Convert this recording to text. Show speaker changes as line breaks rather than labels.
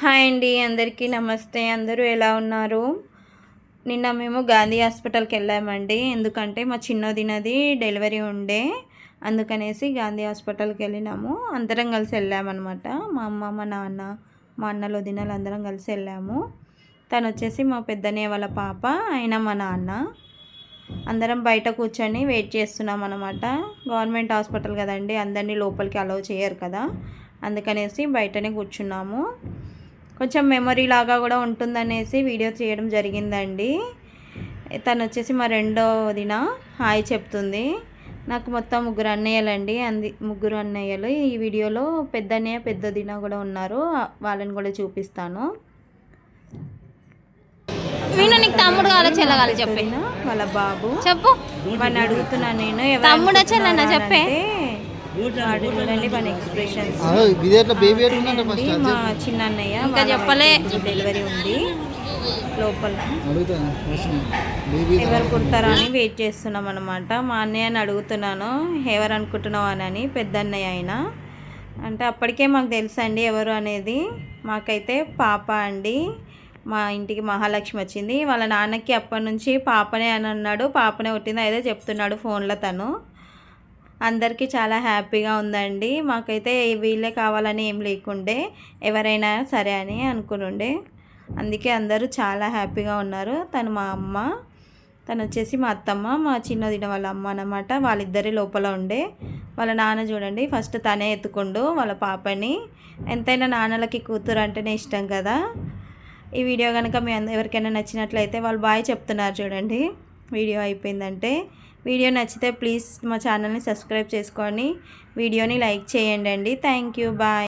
Hi అండి అందరికీ నమస్తే. అందరూ ఎలా ఉన్నారు? నిన్న మేము గాంధీ హాస్పిటల్కి వెళ్ళామండి. ఎందుకంటే మా చిన్నదినది డెలివరీ ఉండే. అందుకనేసి గాంధీ హాస్పిటల్కి వెళ్ళినాము. అందరం కలిసి వెళ్ళామన్నమాట. మా అమ్మ మా నాన్న మా అన్నలు వదినలు అందరం కలిసి వెళ్ళాము. తను వచ్చేసి మా పెద్దనే వాళ్ళ పాప ఆయన మా నాన్న. అందరం బయట కూర్చొని వెయిట్ చేస్తున్నాం అనమాట గవర్నమెంట్ హాస్పిటల్ కదండి అందరినీ లోపలికి అలౌ చేయరు కదా. అందుకనేసి బయటనే కూర్చున్నాము. కొంచెం మెమరీ లాగా కూడా ఉంటుందనేసి వీడియో చేయడం జరిగిందండి. తను వచ్చేసి మా రెండో వదిన హాయ్ చెప్తుంది. నాకు మొత్తం ముగ్గురు అన్నయ్యలండి. అంది ముగ్గురు అన్నయ్యలు. ఈ వీడియోలో పెద్ద అన్నయ్య పెద్ద వదిన కూడా ఉన్నారు. వాళ్ళని కూడా చూపిస్తాను.
విను నీకు తమ్ముడు కావాలి చెల్లగాలి చెప్పి?
వాళ్ళ బాబు.
చెప్పు.
వాడిని అడుగుతున్నాను నేను. ఎవరు
తమ్ముడా చెల్లెనా?
అనుకుంటున్నారా
చెప్పే?
మా చిన్న అన్నయ్య
ఇంకా చెప్పలే.
డెలివరీ ఉంది లోపల. ఎవరు కుడతారా అని వెయిట్ చేస్తున్నాం అనమాట మా అన్నయ్యని అడుగుతున్నాను ఎవరు అనుకుంటున్నావు అని పెద్ద అన్నయ్య ఆయన. అంటే అప్పటికే మాకు తెలుసండి ఎవరు అనేది. మాకైతే పాప అండి. మా ఇంటికి మహాలక్ష్మి వచ్చింది. వాళ్ళ నాన్నకి అప్పటి నుంచి పాపనే అని అన్నాడు. పాపనే పుట్టింది అదే చెప్తున్నాడు ఫోన్లో తను. అందరికీ చాలా హ్యాపీగా ఉందండి. మాకైతే వీళ్ళే కావాలని ఏం లేకుండే ఎవరైనా సరే అని అనుకునుండే. అందుకే అందరూ చాలా హ్యాపీగా ఉన్నారు. తను మా అమ్మ తను వచ్చేసి మా అత్తమ్మ మా చిన్నదిన వాళ్ళ అమ్మ అన్నమాట. వాళ్ళిద్దరి లోపల ఉండే. వాళ్ళ నాన్న చూడండి ఫస్ట్ తనే ఎత్తుకుండు వాళ్ళ పాపని. ఎంతైనా నాన్నలకి కూతురు అంటేనే ఇష్టం కదా. ఈ వీడియో కనుక మీ ఎవరికైనా నచ్చినట్లయితే వాళ్ళు బాయ్ చెప్తున్నారు చూడండి. వీడియో అయిపోయిందంటే వీడియో నచ్చితే ప్లీజ్ మా ఛానల్ని సబ్స్క్రైబ్ చేసుకొని వీడియోని లైక్ చేయండి అండి థ్యాంక్ యూ. బాయ్.